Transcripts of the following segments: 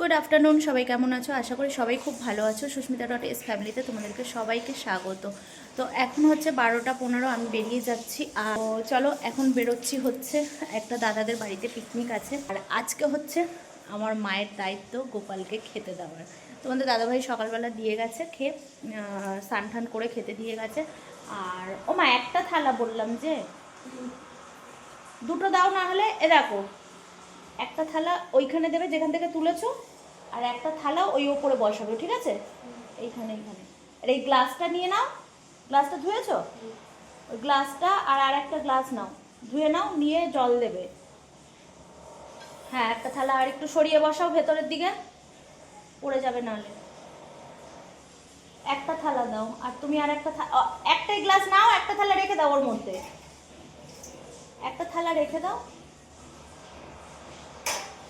Good afternoon সবাই কেমন আছো? আশা করি সবাই খুব ভালো আছো। সুস্মিতা ডট এস ফ্যামিলিতে তোমাদেরকে সবাইকে স্বাগত। তো এখন হচ্ছে বারোটা পনেরো, আমি বেরিয়ে যাচ্ছি। আর চলো, এখন বেরোচ্ছি হচ্ছে একটা দাদাদের বাড়িতে পিকনিক আছে। আর আজকে হচ্ছে আমার মায়ের দায়িত্ব গোপালকে খেতে দেওয়ার। তোমাদের দাদাভাই সকালবেলা দিয়ে গেছে, খেয়ে স্নান টান করে খেতে দিয়ে গেছে। আর ও মা একটা থালা বললাম যে, দুটো দাও না হলে, এ দেখো একটা থালা ওইখানে দেবে, যেখান থেকে তুলেছো, আর একটা থালা ওই ওপরে বসাবে, ঠিক আছে? এইখানে এইখানে। আর এই গ্লাসটা নিয়ে নাও। গ্লাসটা ধুয়েছো? ওই গ্লাসটা আর আর একটা গ্লাস নাও। ধুয়ে নাও, নিয়ে জল দেবে। হ্যাঁ একটা থালা আর একটু সরিয়ে বসাও ভেতরের দিকে। পড়ে যাবে নাহলে। একটা থালা দাও, আর তুমি আর একটা একটাই গ্লাস নাও, একটা থালা রেখে দাও ওর মধ্যে। একটা থালা রেখে দাও।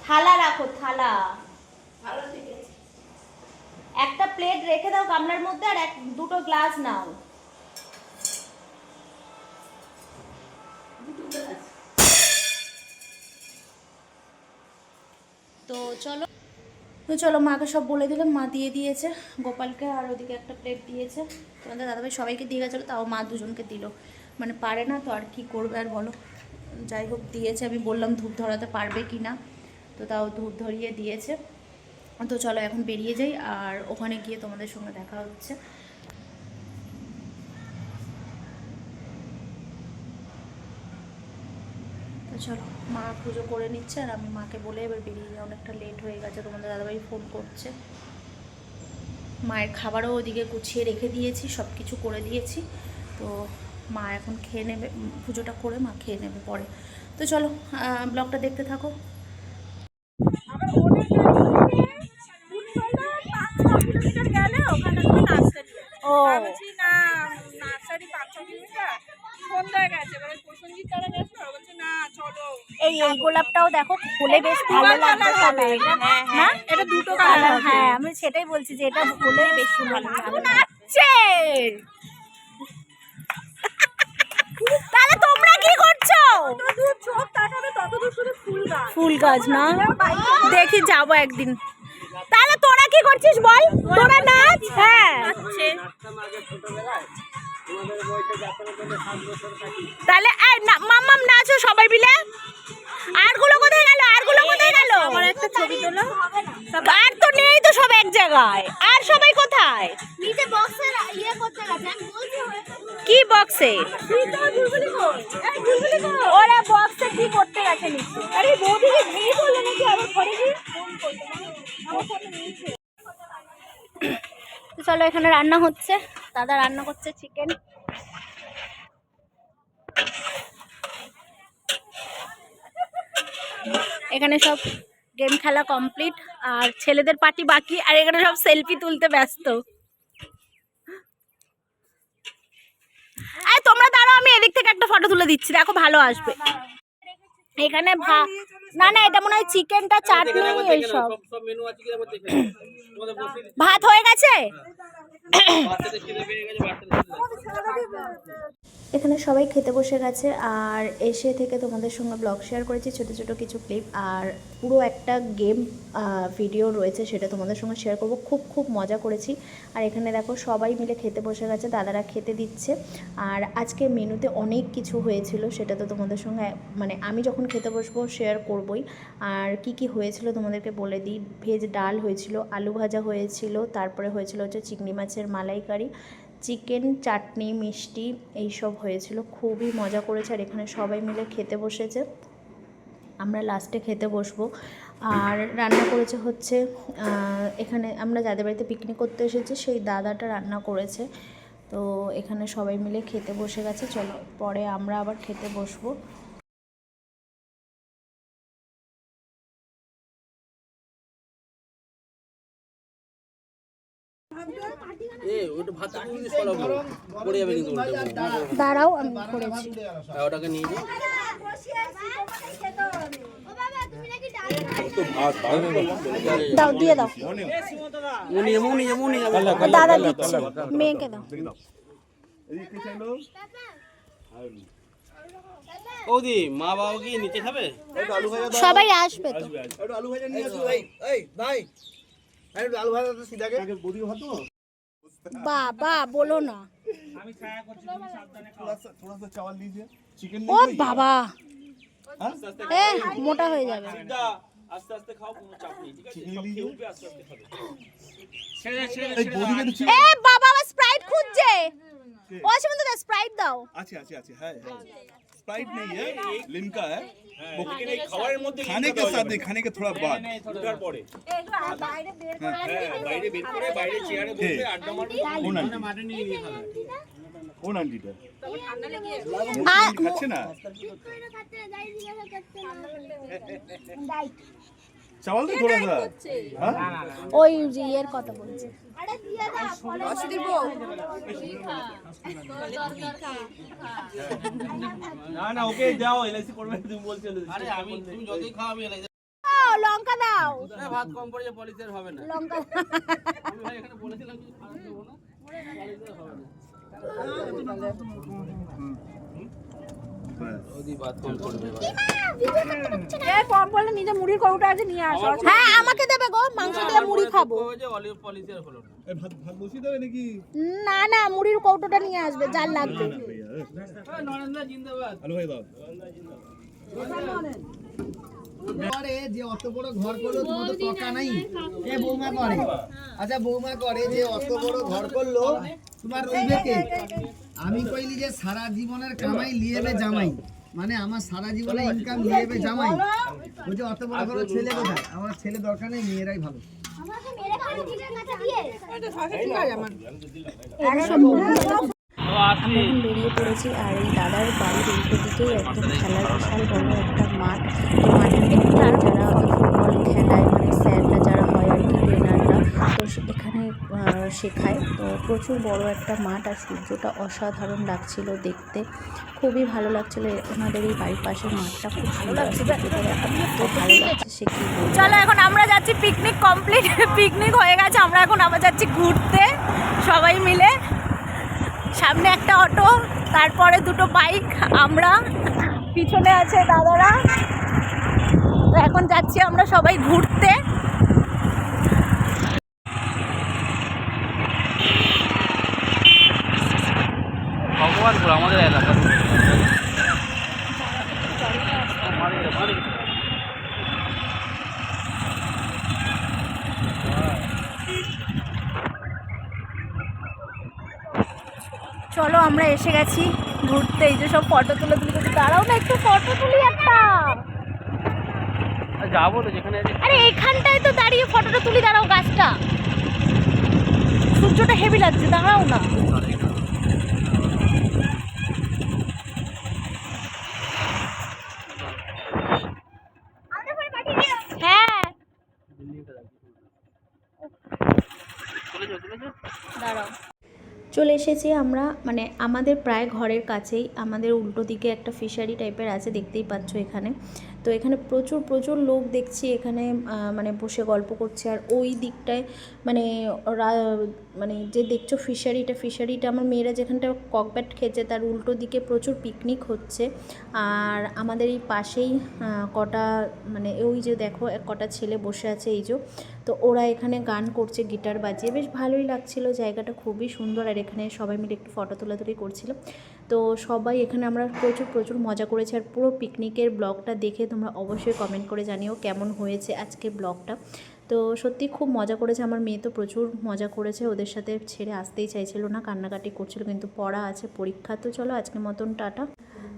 থালা রাখো থালা। একটা প্লেট রেখে দাও গামলার মধ্যে আর এক দুটো গ্লাস নাও। তো চলো। তো চলো মাকে সব বলে দিলাম মা দিয়ে দিয়েছে। গোপালকে আর ওদিকে একটা প্লেট দিয়েছে। তোমাদের দাদাভাই সবাইকে দিয়ে গেছিল তাও মা দুজনকে দিল। মানে পারে না তো আর কি করবে আর বলো। যাই হোক দিয়েছে। আমি বললাম ধূপ ধরাতে পারবে কি না তো তাও ধূপ ধরিয়ে দিয়েছে। তো চলো এখন বেরিয়ে যাই আর ওখানে গিয়ে তোমাদের সঙ্গে দেখা হচ্ছে। তো চলো, মা পুজো করে নিচ্ছে আর আমি মাকে বলে এবার বেরিয়ে যাই। অনেকটা লেট হয়ে গেছে, তোমাদের দাদাভাই ফোন করছে। মায়ের খাবারও ওদিকে গুছিয়ে রেখে দিয়েছি সব কিছু করে দিয়েছি। তো মা এখন খেয়ে নেবে পুজোটা করে মা খেয়ে নেবে পরে। তো চলো ব্লগটা দেখতে থাকো ও বলছি না নার্সারি পাঁচ ছ কিলোমিটার সন্ধ্যায় গেছে এবারে প্রসঞ্জিৎ তারা গেছে ওরা বলছে না চলো এই গোলাপটাও দেখো ফুলে বেশ ভালো লাগবে কালার না এটা দুটো কালার কালার হ্যাঁ আমি সেটাই বলছি যে এটা ফুলে বেশ ভালো লাগবে তাহলে তোমরা কি করছ? যত দূর চোখ তাকাবে তত দূর শুধু ফুল গাছ। না? দেখি যাব একদিন। তাহলে তোরা কি করছিস বল? তোরা নাচ? হ্যাঁ। তাহলে এই না মাম্মাম নাচো সবাই মিলে। জায়গায় আর সবাই কোথায়? নিচে বক্সে ইয়ে করতে গেছে। আমি বলছি কি বক্সে এই ওরা বক্সে কি করতে গেছে নিচে? আরে মেয়ে বলল নাকি ঘরে আমার ফোনে নিয়েছে চলো এখানে রান্না হচ্ছে। দাদা রান্না করছে চিকেন এখানে সব গেম খেলা কমপ্লিট আর ছেলেদের পার্টি বাকি আর এখানে সব সেলফি তুলতে ব্যস্ত। এই তোমরা দাঁড়াও আমি এদিক থেকে একটা ফটো তুলে দিচ্ছি দেখো ভালো আসবে। এখানে ভা না না এটা মনে হয় চিকেনটা চাটনি এইসব মেনু ভাত হয়ে গেছে? এখানে সবাই খেতে বসে গেছে আর এসে থেকে তোমাদের সঙ্গে ব্লগ শেয়ার করেছি, ছোট ছোট কিছু ক্লিপ আর পুরো একটা গেম ভিডিও রয়েছে সেটা তোমাদের সঙ্গে শেয়ার করব। খুব খুব মজা করেছি। আর এখানে দেখো সবাই মিলে খেতে বসে গেছে, দাদারা খেতে দিচ্ছে। আর আজকে মেনুতে অনেক কিছু হয়েছিল, সেটা তো তোমাদের সঙ্গে মানে আমি যখন খেতে বসবো শেয়ার করবই। আর কি কি হয়েছিল তোমাদেরকে বলে দিই। ভেজ ডাল হয়েছিল, আলু ভাজা হয়েছিল, তারপরে হয়েছিল হচ্ছে চিংড়ি মাছের মালাইকারি চিকেন, চাটনি, মিষ্টি এইসব হয়েছিল। খুবই মজা করেছে আর এখানে সবাই মিলে খেতে বসেছে। আমরা লাস্টে খেতে বসবো। আর রান্না করেছে হচ্ছে এখানে আমরা যাদের বাড়িতে পিকনিক করতে এসেছি, সেই দাদাটা রান্না করেছে। তো এখানে সবাই মিলে খেতে বসে গেছে। চলো, পরে আমরা আবার খেতে বসবো। দাঁড়াও আমি করেছি। হ্যাঁ, ওটাকে নিয়ে যাও ও বাবা তুমি নাকি ডাল তো ভাত ভাত দাও দিয়ে দাও দাদা দিচ্ছে। মেয়েকে দাও। বৌদি মা বাবা কি নিচে খাবে? সবাই আসবে তো। আলু ভাজা নিয়ে আসো এই ভাই। এই একটু আলু ভাজা তো সিধাকে বদি ভাত তো বাবা বলো না थोड़ा सा थोड़ा सा चावल लीजिए चिकन ও বাবা এ মোটা হয়ে যাবে আস্তে আস্তে খাও কোনো চাপ নেই ঠিক আছে চিকেন लीजिए আস্তে আস্তে খাবে ছেড়ে ছেড়ে এই বদি में तो এ বাবা আমার স্প্রাইট খুঁজছে ও আছে বন্ধু স্প্রাইট দাও अच्छा अच्छा अच्छा है है स्प्राइट नहीं है लिमका है वो খাবারের মধ্যে खाने के साथ नहीं खाने के थोड़ा बाद ওঠার পরে হ্যাঁ বাইরে বের করে বাইরে চেয়ারে বসে আড্ডা মারবে কোন আন্টি মাটন নিয়ে নিয়ে খাবে কোন আন্টিটা আর খাচ্ছে না চাওয়াল তো ঘোরা না ওই ইয়ের কথা বলছে। না না ওকে দাও এলআইসি করবে তুমি বলছো আরে আমি তুমি যতই খাও আমি এলআইসি লঙ্কা দাও। ভাত কম পড়ে পলিসের হবে না। লঙ্কা এখানে বলেছিলাম কি খাওয়া দেব না হ্যাঁ আমাকে দেবে গো মাংস দিয়ে মুড়ি খাব। না। না না মুড়ির কৌটোটা নিয়ে আসবে যার লাগবে। করে যে অত বড় ঘর করল তোমার তো টাকা নাই। এ বৌমা করে? আচ্ছা বৌমা করে যে অত বড় ঘর করল তোমার রইবে কে? আমি কইলি যে সারা জীবনের কামাই লিয়েবে জামাই। মানে আমার সারা জীবনে ইনকাম লিয়েবে জামাই। বলছে অত বড় বড় ছেলে কোথায়? আমার ছেলে দরকার নেই মেয়েরাই ভালো। আমার। আমরা এখন বেরিয়ে পড়েছি আর এই দাদার বাড়ির উল্টো দিকেই একদম খেলার বিশাল বড় একটা মাঠ। তো মাঠের যারা ফুটবল খেলায় মানে স্যাররা যারা হয় আর কি ট্রেনাররা তো এখানে শেখায়। তো প্রচুর বড় একটা মাঠ আর সূর্যটা অসাধারণ লাগছিল দেখতে। খুবই ভালো লাগছিল ওনাদের এই বাড়ির পাশের মাঠটা খুব ভালো লাগছিল ভালো লাগছে সে কি চলো এখন আমরা যাচ্ছি পিকনিক কমপ্লিট পিকনিক হয়ে গেছে আমরা এখন আবার যাচ্ছি ঘুরতে সবাই মিলে। সামনে একটা অটো তারপরে দুটো বাইক আমরা পিছনে আছে দাদারা। তো এখন যাচ্ছি আমরা সবাই ঘুরতে। চলো আমরা এসে গেছি ঘুরতে। এই যে সব ফটো তুলে তুলে তুলে। দাঁড়াও না একটু ফটো তুলি একটা। যাব তো যেখানে আরে এখানটায় তো দাঁড়িয়ে ফটোটা তুলি দাঁড়াও গাছটা। সূর্যটা হেভি লাগছে দাঁড়াও না হ্যাঁ চলে এসেছি আমরা মানে আমাদের প্রায় ঘরের কাছেই, আমাদের উল্টো দিকে একটা ফিশারি টাইপের আছে, দেখতেই পাচ্ছ এখানে। তো এখানে প্রচুর প্রচুর লোক দেখছি এখানে মানে বসে গল্প করছে। আর ওই দিকটায় মানে মানে যে দেখছ ফিশারিটা ফিশারিটা আমার মেয়েরা যেখানটা ককব্যাট খেয়েছে তার উল্টো দিকে প্রচুর পিকনিক হচ্ছে। আর আমাদের এই পাশেই কটা মানে ওই যে দেখো কটা ছেলে বসে আছে এই যে। তো ওরা এখানে গান করছে গিটার বাজিয়ে। বেশ ভালোই লাগছিল, জায়গাটা খুবই সুন্দর। আর এখানে সবাই মিলে একটু ফটো তোলাতুলি করছিল তো সবাই এখানে আমরা প্রচুর প্রচুর মজা করেছি আর পুরো পিকনিকের ব্লগটা দেখে তোমরা অবশ্যই কমেন্ট করে জানিও কেমন হয়েছে আজকে ব্লগটা। তো সত্যি খুব মজা করেছে, আমার মেয়ে তো প্রচুর মজা করেছে, ওদের সাথে ছেড়ে আসতেই চাইছিল না, কান্নাকাটি করছিল, কিন্তু পড়া আছে, পরীক্ষা, তো চলো আজকের মতন, টাটা।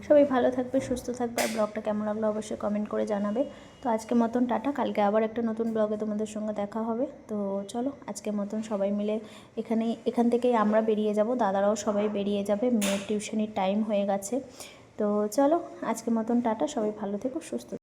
সবাই ভালো থাকবে, সুস্থ থাকবে আর ব্লগটা কেমন লাগল অবশ্যই কমেন্ট করে জানাবে। তো আজকে মতন টাটা, কালকে আবার একটা নতুন ব্লগে তোমাদের সঙ্গে দেখা হবে। তো চলো আজকের মতন সবাই মিলে এখানেই, এখান থেকেই আমরা বেরিয়ে যাব। দাদারাও সবাই বেরিয়ে যাবে, মেয়ের টিউশনির টাইম হয়ে গেছে। তো চলো আজকে মতন টাটা, সবাই ভালো থেকো, সুস্থ